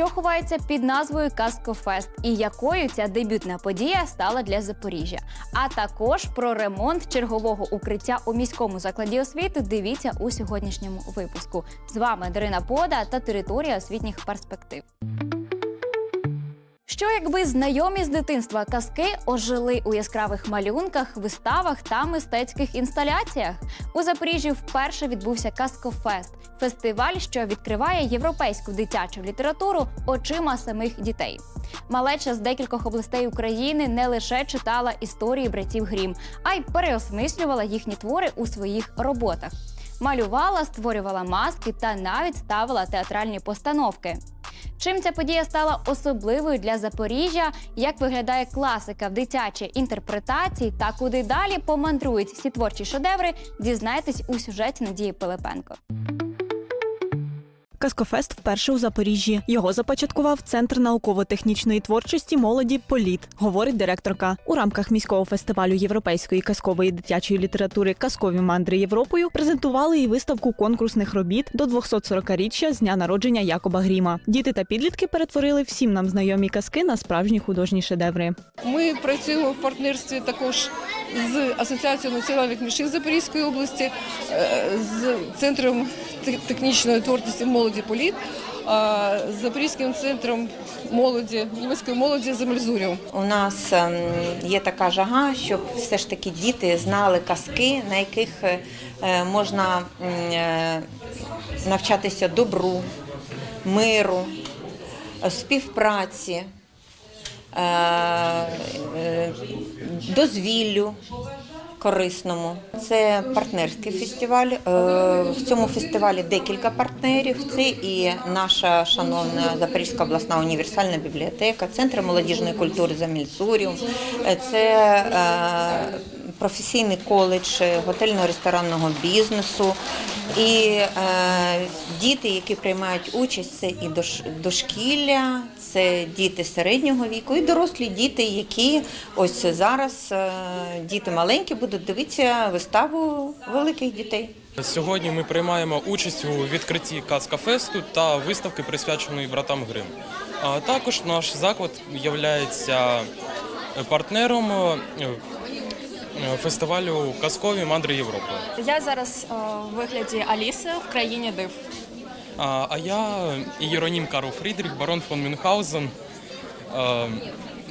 що ховається під назвою Казкофест і якою ця дебютна подія стала для Запоріжжя. А також про ремонт чергового укриття у міському закладі освіти. Дивіться у сьогоднішньому випуску. З вами Дарина Пода та територія освітніх перспектив. Що якби знайомі з дитинства казки ожили у яскравих малюнках, виставах та мистецьких інсталяціях? У Запоріжжі вперше відбувся Казкофест фестиваль, що відкриває європейську дитячу літературу очима самих дітей. Малеча з декількох областей України не лише читала історії братів Грім, а й переосмислювала їхні твори у своїх роботах. Малювала, створювала маски та навіть ставила театральні постановки. Чим ця подія стала особливою для Запоріжжя? Як виглядає класика в дитячій інтерпретації та куди далі помандрують всі творчі шедеври? Дізнайтесь у сюжеті Надії Пилипенко. Казкофест вперше у Запоріжжі. Його започаткував Центр науково-технічної творчості молоді Політ, говорить директорка. У рамках міського фестивалю європейської казкової дитячої літератури Казкові мандри Європою презентували і виставку конкурсних робіт до 240-річчя з дня народження Якоба Гріма. Діти та підлітки перетворили всім нам знайомі казки на справжні художні шедеври. Ми працюємо в партнерстві також з Асоціацією національних меншин Запорізької області, е, з центром технічної творчості молоді Політ, з Запорізьким центром молоді німецької молоді Замельзурів. У нас ем, є така жага, щоб все ж таки діти знали казки, на яких е, е, можна е, навчатися добру, миру, е, співпраці, е, е, дозвіллю. Корисному це партнерський фестиваль. Е, В цьому фестивалі декілька партнерів. Це і наша шановна Запорізька обласна універсальна бібліотека, центр молодіжної культури Замільцуріум, Е, це е, професійний коледж готельно-ресторанного бізнесу. І е, діти, які приймають участь, це і дош- дошкілля, це діти середнього віку, і дорослі діти, які ось зараз е, діти маленькі будуть дивитися виставу великих дітей. Сьогодні ми приймаємо участь у відкритті Казка Фесту та виставки, присвяченої братам Грим. А також наш заклад є партнером е, фестивалю Казкові мандри Європи. Я зараз е, в вигляді Аліси в країні див. А, а я Єронім Карл Фрідріх, барон фон Мюнхгаузен е,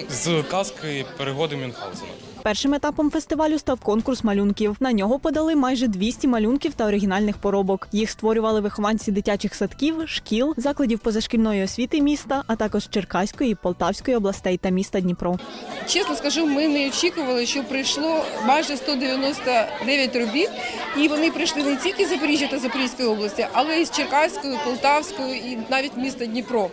з казки Перегоди Мюнхгаузена. Першим етапом фестивалю став конкурс малюнків. На нього подали майже 200 малюнків та оригінальних поробок. Їх створювали вихованці дитячих садків, шкіл, закладів позашкільної освіти міста, а також Черкаської, Полтавської областей та міста Дніпро. Чесно скажу, ми не очікували, що прийшло майже 199 робіт, і вони прийшли не тільки з Запоріжжя та Запорізької області, але й з Черкаської, Полтавської і навіть міста Дніпро.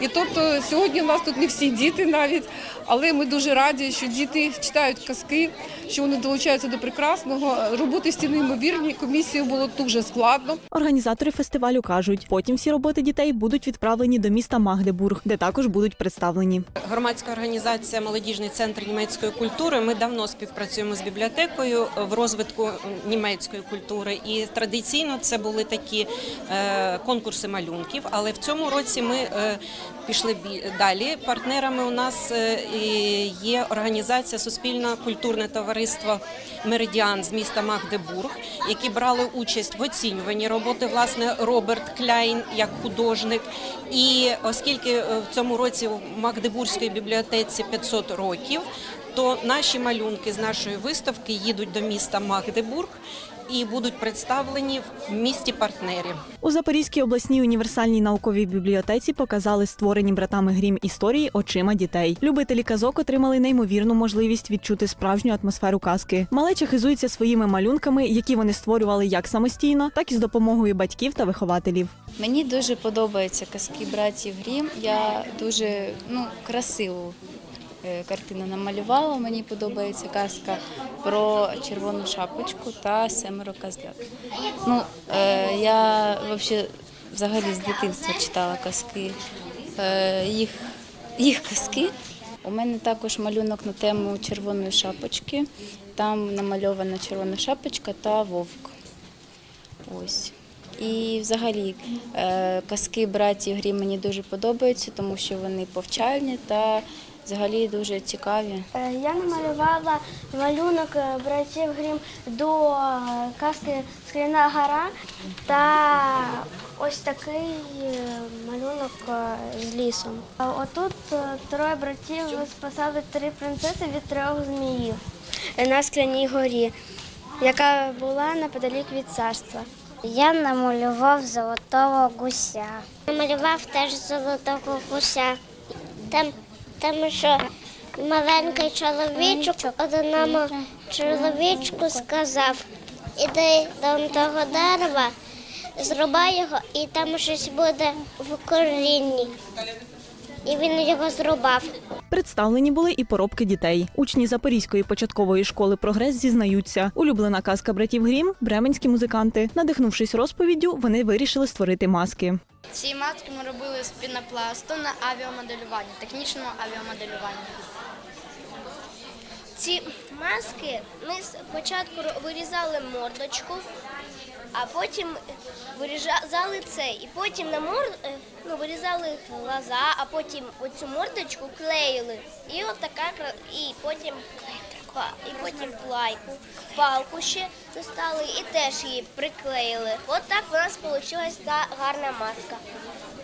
І тобто сьогодні у нас тут не всі діти навіть, але ми дуже раді, що діти читають казки, що вони долучаються до прекрасного. Роботи всі неймовірні. Комісію було дуже складно. Організатори фестивалю кажуть, потім всі роботи дітей будуть відправлені до міста Магдебург, де також будуть представлені. Громадська організація Молодіжний центр німецької культури. Ми давно співпрацюємо з бібліотекою в розвитку німецької культури. І традиційно це були такі е, конкурси малюнків. Але в цьому році ми е, пішли далі. Партнерами у нас е, є організація Суспільне культурне товариство Меридіан з міста Магдебург, які брали участь в оцінюванні роботи власне Роберт Кляйн як художник. І оскільки е, в цьому році в Магдебурзькій бібліотеці 500 років, то наші малюнки з нашої виставки їдуть до міста Магдебург і будуть представлені в місті партнері. У Запорізькій обласній універсальній науковій бібліотеці показали створені братами Грім історії очима дітей. Любителі казок отримали неймовірну можливість відчути справжню атмосферу казки. Малеча хизується своїми малюнками, які вони створювали як самостійно, так і з допомогою батьків та вихователів. Мені дуже подобаються казки братів Грім. Я дуже ну, красиву е, картину намалювала. Мені подобається казка про червону шапочку та семеро козлят. Ну, е, я взагалі, з дитинства читала казки. Е, їх, їх казки. У мене також малюнок на тему червоної шапочки. Там намальована червона шапочка та вовк. Ось. І взагалі казки братів Грім мені дуже подобаються, тому що вони повчальні та взагалі дуже цікаві. Е, Я намалювала малюнок е, братів Грім до е, казки Скляна гора та ось такий малюнок з лісом. А Отут троє братів спасали три принцеси від трьох зміїв на Скляній горі, яка була неподалік від царства. Я намалював золотого гуся. Намалював теж золотого гуся. Там, там що маленький чоловічок одному чоловічку сказав, іди до того дерева, зрубай його, і там щось буде в корінні. І він його зрубав. Представлені були і поробки дітей. Учні Запорізької початкової школи Прогрес зізнаються. Улюблена казка братів Грім бременські музиканти. Надихнувшись розповіддю, вони вирішили створити маски. Ці маски ми робили з пінопласту на авіамоделювання, технічному авіамоделюванні. Ці маски ми спочатку вирізали мордочку, а потім вирізали це. І потім на мор... е, ну, вирізали глаза, а потім оцю мордочку клеїли. І от така і потім і потім плайку, палку ще достали і теж її приклеїли. От так у нас вийшла та гарна маска.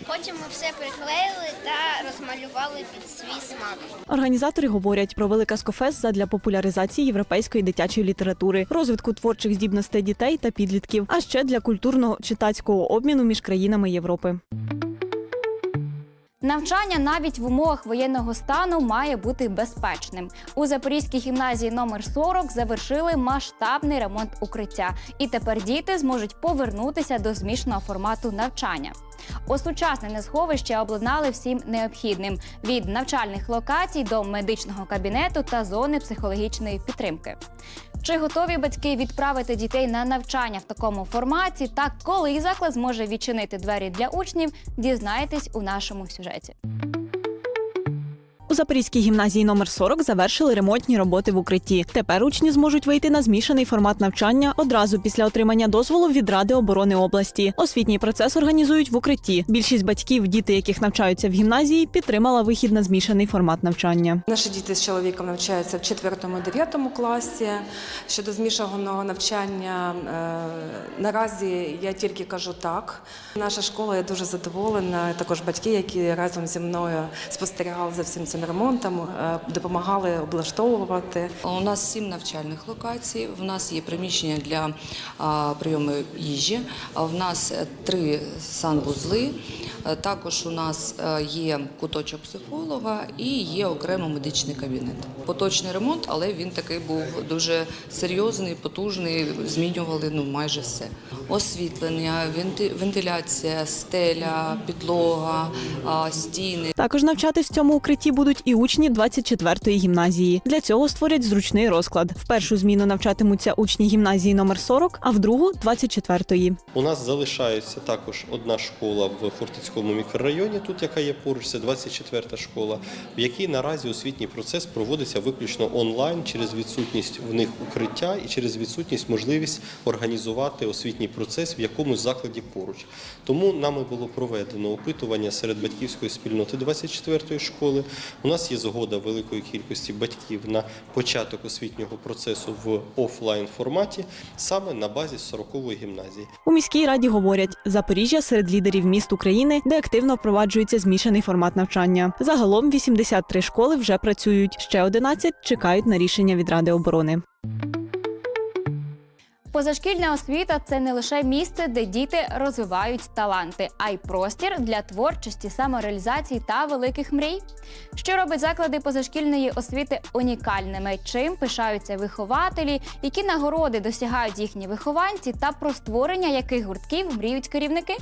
Потім ми все приклеїли та розмалювали під свій смак. Організатори говорять, провели казкофест задля популяризації європейської дитячої літератури, розвитку творчих здібностей дітей та підлітків, а ще для культурного читацького обміну між країнами Європи. Навчання навіть в умовах воєнного стану має бути безпечним. У Запорізькій гімназії номер 40 завершили масштабний ремонт укриття, і тепер діти зможуть повернутися до змішаного формату навчання. Осучаснене сховище обладнали всім необхідним від навчальних локацій до медичного кабінету та зони психологічної підтримки. Чи готові батьки відправити дітей на навчання в такому форматі? Та коли заклад зможе відчинити двері для учнів, дізнаєтесь у нашому сюжеті. У Запорізькій гімназії номер 40 завершили ремонтні роботи в укритті. Тепер учні зможуть вийти на змішаний формат навчання одразу після отримання дозволу від Ради оборони області. Освітній процес організують в укритті. Більшість батьків, діти яких навчаються в гімназії, підтримала вихід на змішаний формат навчання. Наші діти з чоловіком навчаються в 4-9 класі. Щодо змішаного навчання, е, наразі я тільки кажу так. Наша школа я дуже задоволена. Також батьки, які разом зі мною спостерігали за всім цим ремонтом, е, допомагали облаштовувати. У нас сім навчальних локацій. В нас є приміщення для прийому їжі. А в нас е, три санвузли. Е, Також у нас є куточок психолога і є окремо медичний кабінет. Поточний ремонт, але він такий був дуже серйозний, потужний. Змінювали ну майже все. Освітлення, вентиляція, стеля, підлога, стіни. Також навчатись в цьому укритті будуть і учні 24-ї гімназії. Для цього створять зручний розклад. В першу зміну навчатимуться учні гімназії номер 40, а в другу 24-ї. У нас залишається також одна школа в Хортицькому мікрорайоні, тут яка є поруч, це 24-та школа, в якій наразі освітній процес проводиться виключно онлайн через відсутність в них укриття і через відсутність можливість організувати освітній процес в якомусь закладі поруч. Тому нами було проведено опитування серед батьківської спільноти 24-ї школи. У нас є згода великої кількості батьків на початок освітнього процесу в офлайн форматі саме на базі 40-ї гімназії. У міській раді говорять, Запоріжжя серед лідерів міст України, де активно впроваджується змішаний формат навчання. Загалом 83 школи вже працюють. Ще 11 чекають на рішення від Ради оборони. Позашкільна освіта це не лише місце, де діти розвивають таланти, а й простір для творчості, самореалізації та великих мрій. Що робить заклади позашкільної освіти унікальними? Чим пишаються вихователі, які нагороди досягають їхні вихованці, та про створення яких гуртків мріють керівники?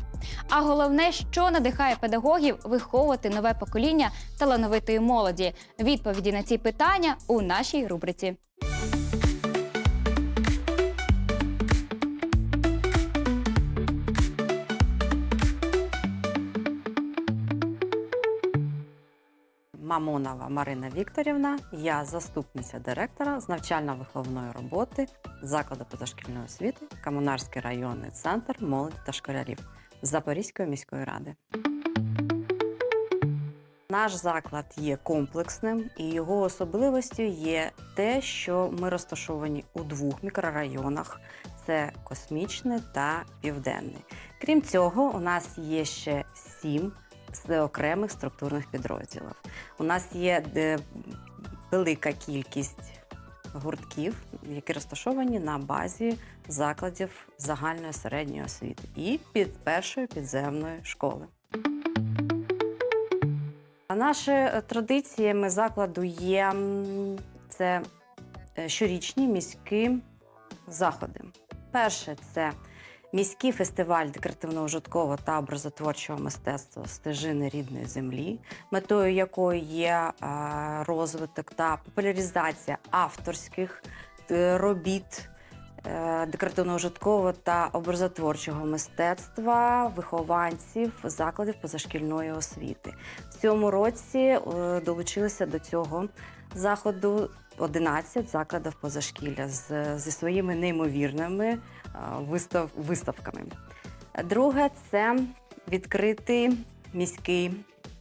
А головне, що надихає педагогів виховувати нове покоління талановитої молоді? Відповіді на ці питання у нашій рубриці. Мамонова Марина Вікторівна. Я заступниця директора з навчально-виховної роботи закладу позашкільної освіти Комунарський районний центр молоді та школярів Запорізької міської ради. Наш заклад є комплексним, і його особливостю є те, що ми розташовані у двох мікрорайонах: це космічний та південний. Крім цього, у нас є ще сім з окремих структурних підрозділів. У нас є велика кількість гуртків, які розташовані на базі закладів загальної середньої освіти і під першої підземної школи. А Наші е, традиціями закладу є це е, щорічні міські заходи. Перше це міський фестиваль декоративно-ужиткового та образотворчого мистецтва стежини рідної землі, метою якої є розвиток та популяризація авторських е, робіт е, декоративно-ужиткового та образотворчого мистецтва вихованців закладів позашкільної освіти. В цьому році е, долучилися до цього заходу 11 закладів позашкілля з, зі своїми неймовірними вистав, виставками. Друге це відкритий міський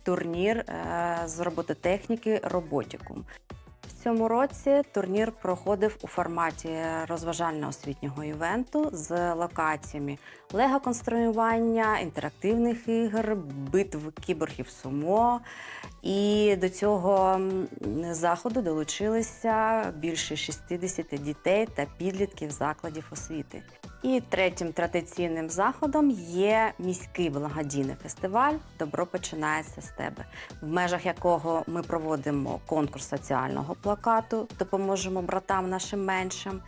турнір е, з робототехніки Роботікум. Цьому році турнір проходив у форматі розважально-освітнього івенту з локаціями лего-конструювання, інтерактивних ігор, битв кіборгів сумо. І до цього заходу долучилися більше 60 дітей та підлітків закладів освіти. І третім традиційним заходом є міський благодійний фестиваль Добро починається з тебе, в межах якого ми проводимо конкурс соціального плакату, допоможемо братам нашим меншим,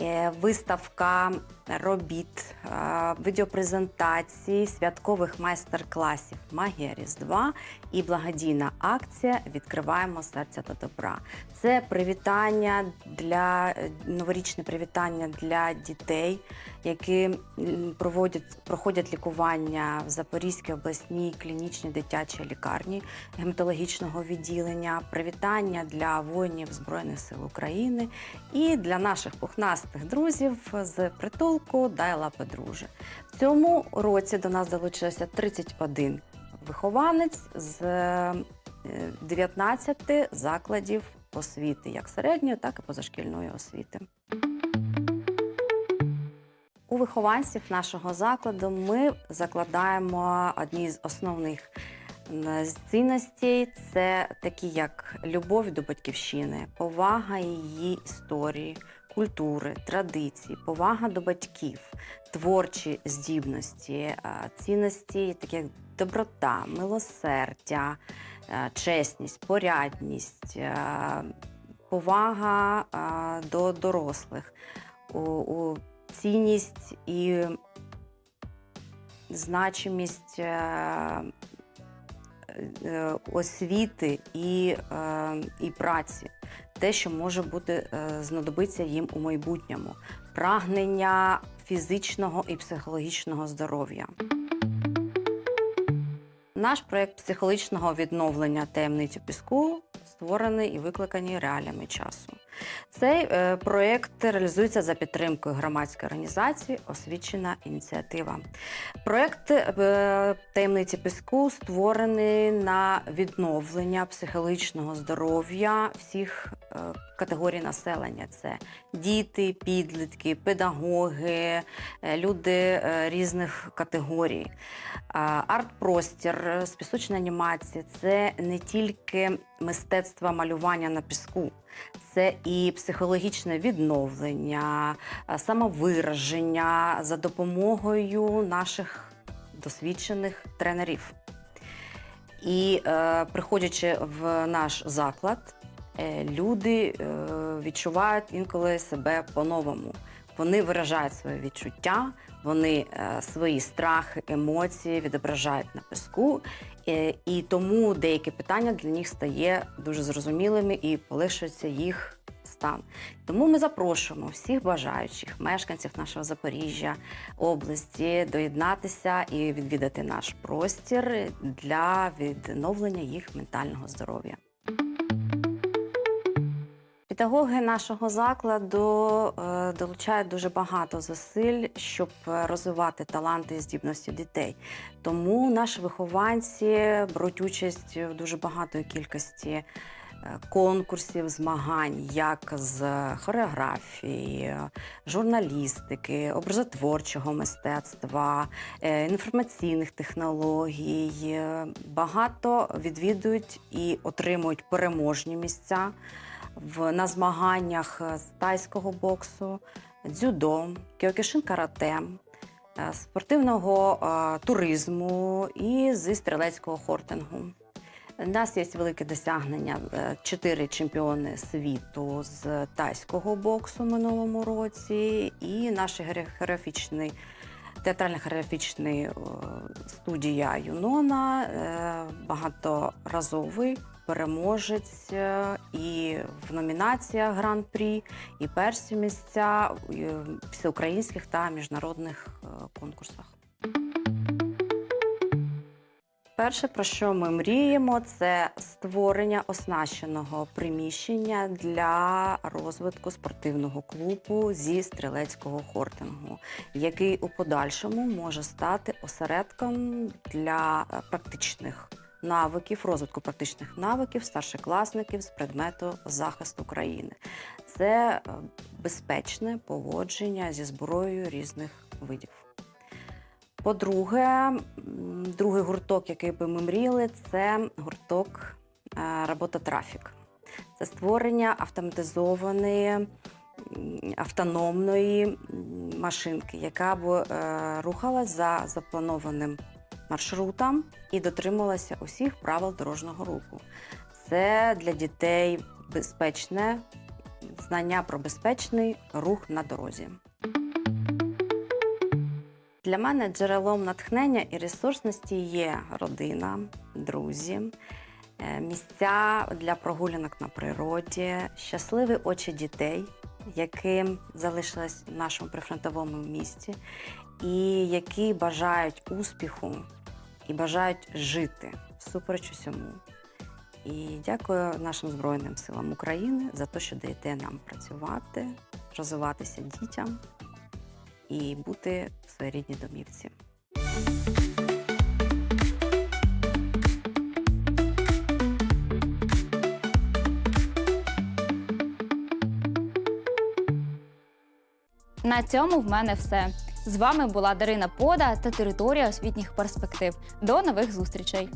е, виставка робіт, е, відеопрезентації, святкових майстер-класів Магія Різдва і благодійна акція Відкриваємо серця до добра. Це привітання для е, новорічне привітання для дітей, які проводять проходять лікування в Запорізькій обласній клінічній дитячій лікарні гематологічного відділення, привітання для воїнів Збройних сил України і для наших пухнастих друзів з притулку Дай лапи друже. В цьому році до нас долучилося 31 вихованець з е, 19 закладів освіти, як середньої, так і позашкільної освіти. У вихованців нашого закладу ми закладаємо одні з основних м, цінностей. Це такі, як любов до батьківщини, повага її історії, культури, традицій, повага до батьків, творчі здібності, е, цінності, такі як доброта, милосердя, е, чесність, порядність, е, повага е, до дорослих, цінність і значимість е, е, освіти і, е, і праці, те, що може бути е, знадобиться їм у майбутньому, прагнення фізичного і психологічного здоров'я. Наш проєкт психологічного відновлення таємницю піску створений і викликаний реаліями часу. Цей е, проєкт реалізується за підтримкою громадської організації Освічена ініціатива. Проєкт е, таємниці піску створений на відновлення психологічного здоров'я всіх е, категорій населення: це діти, підлітки, педагоги, е, люди е, різних категорій. Арт-простір з пісочної анімації це не тільки мистецтво малювання на піску, це і психологічне відновлення, самовираження за допомогою наших досвідчених тренерів. І е, приходячи в наш заклад, е, люди е, відчувають інколи себе по-новому. Вони виражають свої відчуття, вони е, свої страхи, емоції відображають на піску, е, і тому деякі питання для них стає дуже зрозумілими і полишиться їх стан. Тому ми запрошуємо всіх бажаючих мешканців нашого Запоріжжя, області доєднатися і відвідати наш простір для відновлення їх ментального здоров'я. Педагоги нашого закладу е, долучають дуже багато зусиль, щоб е, розвивати таланти і здібності дітей. Тому наші вихованці беруть участь в дуже багатої кількості е, конкурсів, змагань, як з хореографії, журналістики, образотворчого мистецтва, інформаційних технологій. Багато відвідують і отримують переможні місця в, на змаганнях е, з тайського боксу, дзюдо, кіокішин карате, е, спортивного е, туризму і зі стрілецького хортингу. У нас є велике досягнення. Чотири чемпіони світу з тайського боксу минулому році, і наш хореографічний театрально-хореографічний е, студія Юнона багаторазовий переможець е, і в номінаціях Гран-прі, і перші місця в всеукраїнських та міжнародних е, конкурсах. Перше, про що ми мріємо, це створення оснащеного приміщення для розвитку спортивного клубу зі стрілецького хортингу, який у подальшому може стати осередком для е, практичних навиків, розвитку практичних навиків старшокласників з предмету захисту країни. Це е, безпечне поводження зі зброєю різних видів. По-друге, другий гурток, який би ми мріяли, це гурток е, робота трафік. Це створення автоматизованої автономної машинки, яка б е, рухалась за запланованим маршрутом і дотримувалася усіх правил дорожнього руху. Це для дітей безпечне знання про безпечний рух на дорозі. Для мене джерелом натхнення і ресурсності є родина, друзі, е, місця для прогулянок на природі, щасливі очі дітей, яким залишились в нашому прифронтовому місті, і які бажають успіху і бажають жити всупереч усьому. І дякую нашим Збройним силам України за те, що даєте нам працювати, розвиватися дітям і бути в своїй рідній домівці. На цьому в мене все. З вами була Дарина Пода та територія освітніх перспектив. До нових зустрічей!